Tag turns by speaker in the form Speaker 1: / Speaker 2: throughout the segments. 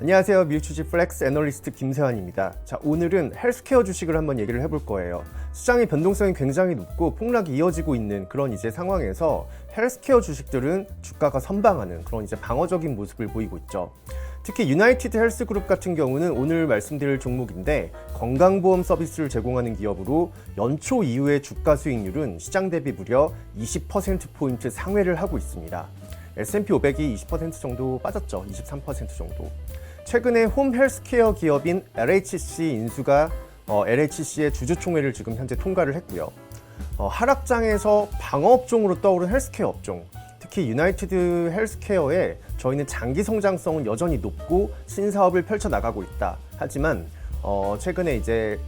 Speaker 1: 안녕하세요. 미우추지 플렉스 애널리스트 김세환입니다. 자, 오늘은 헬스케어 주식을 한번 얘기를 해볼 거예요. 시장의 변동성이 굉장히 높고 폭락이 이어지고 있는 그런 이제 상황에서 헬스케어 주식들은 주가가 선방하는 그런 이제 방어적인 모습을 보이고 있죠. 특히 유나이티드 헬스그룹 같은 경우는 오늘 말씀드릴 종목인데 건강보험 서비스를 제공하는 기업으로 연초 이후의 주가 수익률은 시장 대비 무려 20%포인트 상회를 하고 있습니다. S&P 500이 20% 정도 빠졌죠. 23% 정도. 최근에 홈 헬스케어 기업인 LHC 인수가 어, LHC의 주주총회를 지금 현재 통과를 했고요. 어, 하락장에서 방어업종으로 떠오른 헬스케어 업종, 특히 유나이티드 헬스케어에 저희는 장기 성장성은 여전히 높고 신사업을 펼쳐 나가고 있다. 하지만 어, 최근에 이제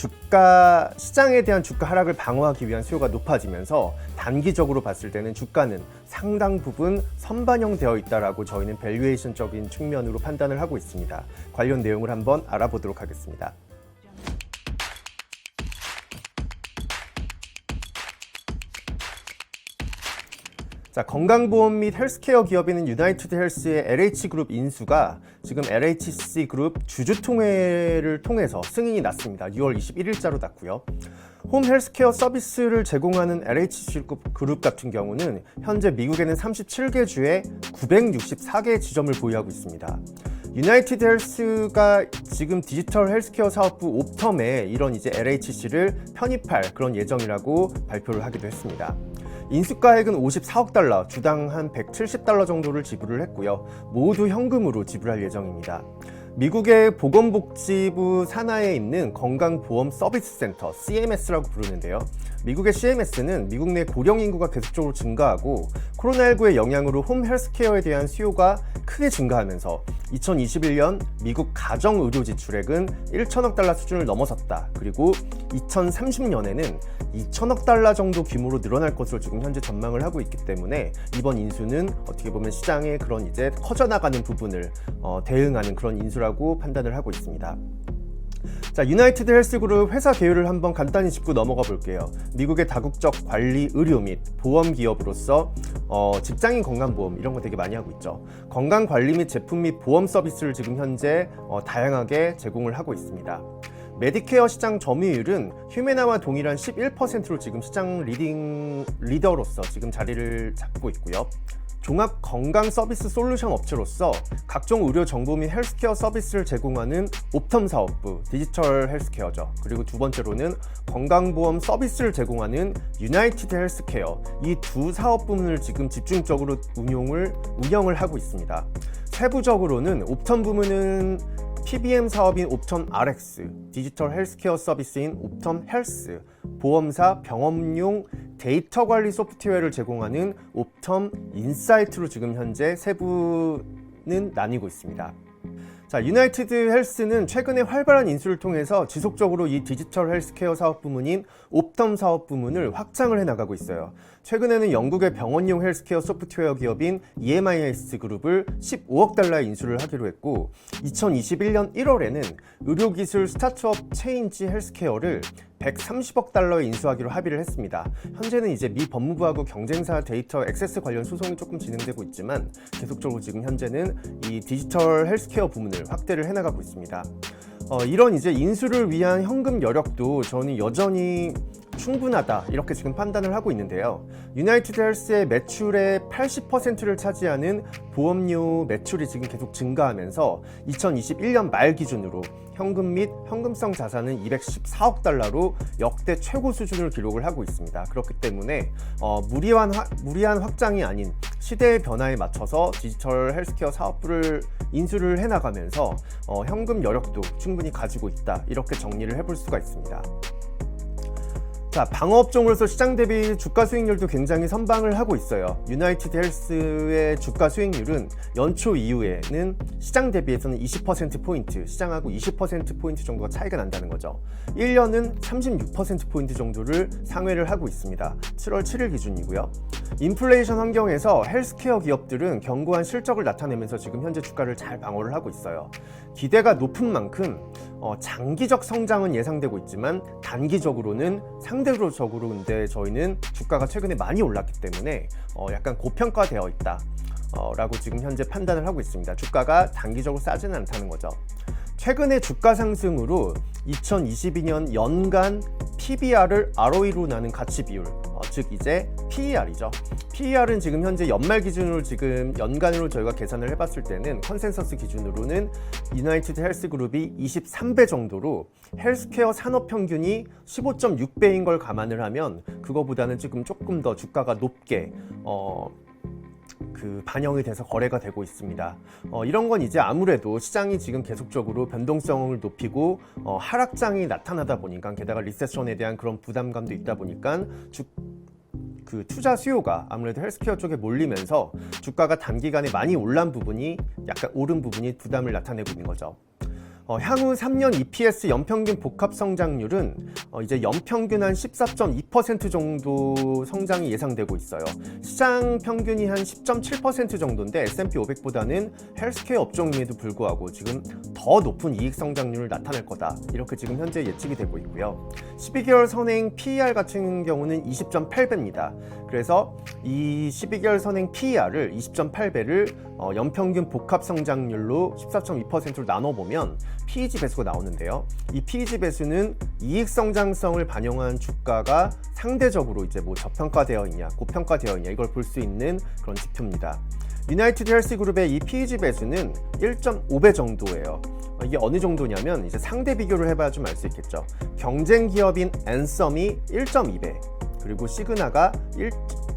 Speaker 1: 주가 시장에 대한 주가 하락을 방어하기 위한 수요가 높아지면서 단기적으로 봤을 때는 주가는 상당 부분 선반영되어 있다라고 저희는 밸류에이션적인 측면으로 판단을 하고 있습니다. 관련 내용을 한번 알아보도록 하겠습니다. 자, 건강보험 및 헬스케어 기업인 유나이티드 헬스의 LH그룹 인수가 지금 LHC 그룹 주주통회를 통해서 승인이 났습니다. 6월 21일자로 났고요. 홈 헬스케어 서비스를 제공하는 LHC 그룹 같은 경우는 현재 미국에는 37개 주에 964개의 지점을 보유하고 있습니다. 유나이티드 헬스가 지금 디지털 헬스케어 사업부 옵텀에 이런 이제 LHC를 편입할 그런 예정이라고 발표를 하기도 했습니다. 인수가액은 54억 달러, 주당 한 170달러 정도를 지불을 했고요. 모두 현금으로 지불할 예정입니다. 미국의 보건복지부 산하에 있는 건강보험 서비스 센터 CMS라고 부르는데요. 미국의 CMS는 미국 내 고령 인구가 계속적으로 증가하고 코로나19의 영향으로 홈 헬스케어에 대한 수요가 크게 증가하면서 2021년 미국 가정 의료 지출액은 1천억 달러 수준을 넘어섰다. 그리고 2030년에는 2천억 달러 정도 규모로 늘어날 것으로 지금 현재 전망을 하고 있기 때문에 이번 인수는 어떻게 보면 시장의 그런 이제 커져나가는 부분을 어, 대응하는 그런 인수라고 판단을 하고 있습니다. 자, 유나이티드 헬스그룹 회사 개요를 한번 간단히 짚고 넘어가 볼게요. 미국의 다국적 관리 의료 및 보험 기업으로서 어, 직장인 건강보험 이런 거 되게 많이 하고 있죠. 건강 관리 및 제품 및 보험 서비스를 지금 현재 어, 다양하게 제공을 하고 있습니다. 메디케어 시장 점유율은 휴메나와 동일한 11%로 지금 시장 리딩 리더로서 지금 자리를 잡고 있고요. 종합 건강 서비스 솔루션 업체로서 각종 의료 정보 및 헬스케어 서비스를 제공하는 옵텀 사업부 디지털 헬스케어죠. 그리고 두 번째로는 건강보험 서비스를 제공하는 유나이티드 헬스케어 이 두 사업 부문을 지금 집중적으로 운용을 운영을 하고 있습니다. 세부적으로는 옵텀 부문은 PBM 사업인 옵텀 RX, 디지털 헬스케어 서비스인 옵텀 헬스, 보험사 병업용 데이터 관리 소프트웨어를 제공하는 옵텀 인사이트로 지금 현재 세부는 나뉘고 있습니다. 자, 유나이티드 헬스는 최근에 활발한 인수를 통해서 지속적으로 이 디지털 헬스케어 사업 부문인 옵텀 사업 부문을 확장을 해 나가고 있어요. 최근에는 영국의 병원용 헬스케어 소프트웨어 기업인 EMIS 그룹을 15억 달러에 인수를 하기로 했고 2021년 1월에는 의료기술 스타트업 체인지 헬스케어를 130억 달러에 인수하기로 합의를 했습니다. 현재는 이제 미 법무부하고 경쟁사 데이터 액세스 관련 소송이 조금 진행되고 있지만 계속적으로 지금 현재는 이 디지털 헬스케어 부문을 확대를 해나가고 있습니다. 어, 이런 이제 인수를 위한 현금 여력도 저는 여전히 충분하다 이렇게 지금 판단을 하고 있는데요. 유나이티드 헬스의 매출의 80%를 차지하는 보험료 매출이 지금 계속 증가하면서 2021년 말 기준으로 현금 및 현금성 자산은 214억 달러로 역대 최고 수준을 기록을 하고 있습니다. 그렇기 때문에 어, 무리한, 화, 무리한 확장이 아닌 시대의 변화에 맞춰서 디지털 헬스케어 사업부를 인수를 해나가면서 어, 현금 여력도 충분히 가지고 있다 이렇게 정리를 해볼 수가 있습니다. 자, 방어업종으로서 시장 대비 주가 수익률도 굉장히 선방을 하고 있어요. 유나이티드 헬스의 주가 수익률은 연초 이후에는 시장 대비해서는 20%포인트, 시장하고 20%포인트 정도가 차이가 난다는 거죠. 1년은 36%포인트 정도를 상회를 하고 있습니다. 7월 7일 기준이고요. 인플레이션 환경에서 헬스케어 기업들은 견고한 실적을 나타내면서 지금 현재 주가를 잘 방어를 하고 있어요. 기대가 높은 만큼 어, 장기적 성장은 예상되고 있지만 단기적으로는 상대적으로 근데 저희는 주가가 최근에 많이 올랐기 때문에 어, 약간 고평가되어 있다. 라고 지금 현재 판단을 하고 있습니다. 주가가 단기적으로 싸지는 않다는 거죠. 최근의 주가 상승으로 2022년 연간 PBR을 ROE로 나눈 가치 비율, 어, 즉 이제 PER이죠. PER은 지금 현재 연말 기준으로 지금 연간으로 저희가 계산을 해봤을 때는 컨센서스 기준으로는 유나이티드 헬스그룹이 23배 정도로 헬스케어 산업 평균이 15.6배인 걸 감안을 하면 그거보다는 지금 조금 더 주가가 높게 어, 그 반영이 돼서 거래가 되고 있습니다. 어, 이런 건 이제 아무래도 시장이 지금 계속적으로 변동성을 높이고 어, 하락장이 나타나다 보니까 게다가 리세션에 대한 그런 부담감도 있다 보니까 주, 그 투자 수요가 아무래도 헬스케어 쪽에 몰리면서 주가가 단기간에 많이 올란 부분이 약간 오른 부분이 부담을 나타내고 있는 거죠. 어, 향후 3년 EPS 연평균 복합 성장률은 어, 이제 연평균 한 14.2% 정도 성장이 예상되고 있어요. 시장 평균이 한 10.7% 정도인데 S&P 500보다는 헬스케어 업종임에도 불구하고 지금 더 높은 이익 성장률을 나타낼 거다. 이렇게 지금 현재 예측이 되고 있고요. 12개월 선행 PER 같은 경우는 20.8배입니다. 그래서 이 12개월 선행 PER을 20.8배를 어, 연평균 복합 성장률로 14.2%로 나눠 보면 PEG 배수가 나오는데요. 이 PEG 배수는 이익 성장성을 반영한 주가가 상대적으로 이제 뭐 저평가되어 있냐, 고평가되어 있냐 이걸 볼 수 있는 그런 지표입니다. 유나이티드 헬스 그룹의 이 PEG 배수는 1.5배 정도예요. 어, 이게 어느 정도냐면 이제 상대 비교를 해봐야 좀 알 수 있겠죠. 경쟁 기업인 앤썸이 1.2배, 그리고 시그나가 1,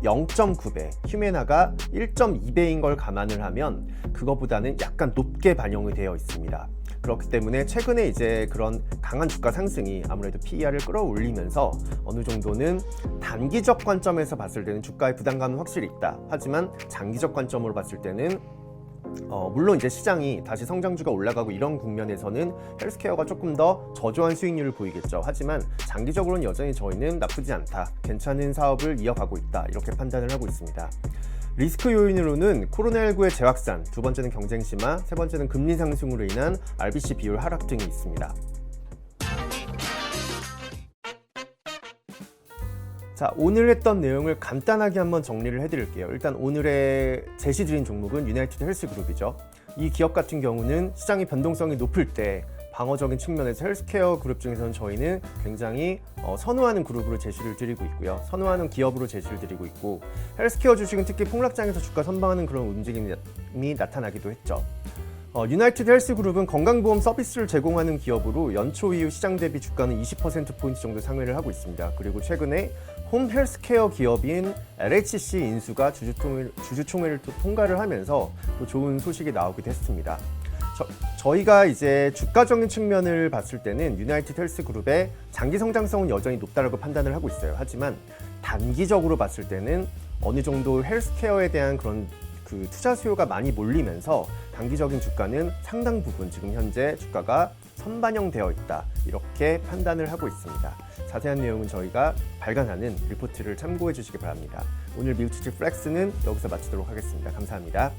Speaker 1: 0.9배, 휴메나가 1.2배인 걸 감안을 하면 그거보다는 약간 높게 반영이 되어 있습니다. 그렇기 때문에 최근에 이제 그런 강한 주가 상승이 아무래도 PER을 끌어올리면서 어느 정도는 단기적 관점에서 봤을 때는 주가의 부담감은 확실히 있다. 하지만 장기적 관점으로 봤을 때는 어, 물론 이제 시장이 다시 성장주가 올라가고 이런 국면에서는 헬스케어가 조금 더 저조한 수익률을 보이겠죠. 하지만 장기적으로는 여전히 저희는 나쁘지 않다. 괜찮은 사업을 이어가고 있다. 이렇게 판단을 하고 있습니다. 리스크 요인으로는 코로나19의 재확산, 두 번째는 경쟁 심화, 세 번째는 금리 상승으로 인한 RBC 비율 하락 등이 있습니다. 자, 오늘 했던 내용을 간단하게 한번 정리를 해드릴게요. 일단 오늘의 제시드린 종목은 유나이티드 헬스그룹이죠. 이 기업 같은 경우는 시장의 변동성이 높을 때 방어적인 측면에서 헬스케어 그룹 중에서는 저희는 굉장히 어, 선호하는 그룹으로 제시를 드리고 있고요. 선호하는 기업으로 제시를 드리고 있고 헬스케어 주식은 특히 폭락장에서 주가 선방하는 그런 움직임이 나타나기도 했죠. 어, 유나이티드 헬스그룹은 건강보험 서비스를 제공하는 기업으로 연초 이후 시장 대비 주가는 20%포인트 정도 상회를 하고 있습니다. 그리고 최근에 홈 헬스케어 기업인 LHC 인수가 주주총회, 주주총회를 또 통과를 하면서 또 좋은 소식이 나오기도 했습니다. 저, 희가 이제 주가적인 측면을 봤을 때는 유나이티드 헬스 그룹의 장기 성장성은 여전히 높다라고 판단을 하고 있어요. 하지만 단기적으로 봤을 때는 어느 정도 헬스케어에 대한 그런 그 투자 수요가 많이 몰리면서 단기적인 주가는 상당 부분 지금 현재 주가가 선반영되어 있다 이렇게 판단을 하고 있습니다. 자세한 내용은 저희가 발간하는 리포트를 참고해 주시기 바랍니다. 오늘 미우투지 플렉스는 여기서 마치도록 하겠습니다. 감사합니다.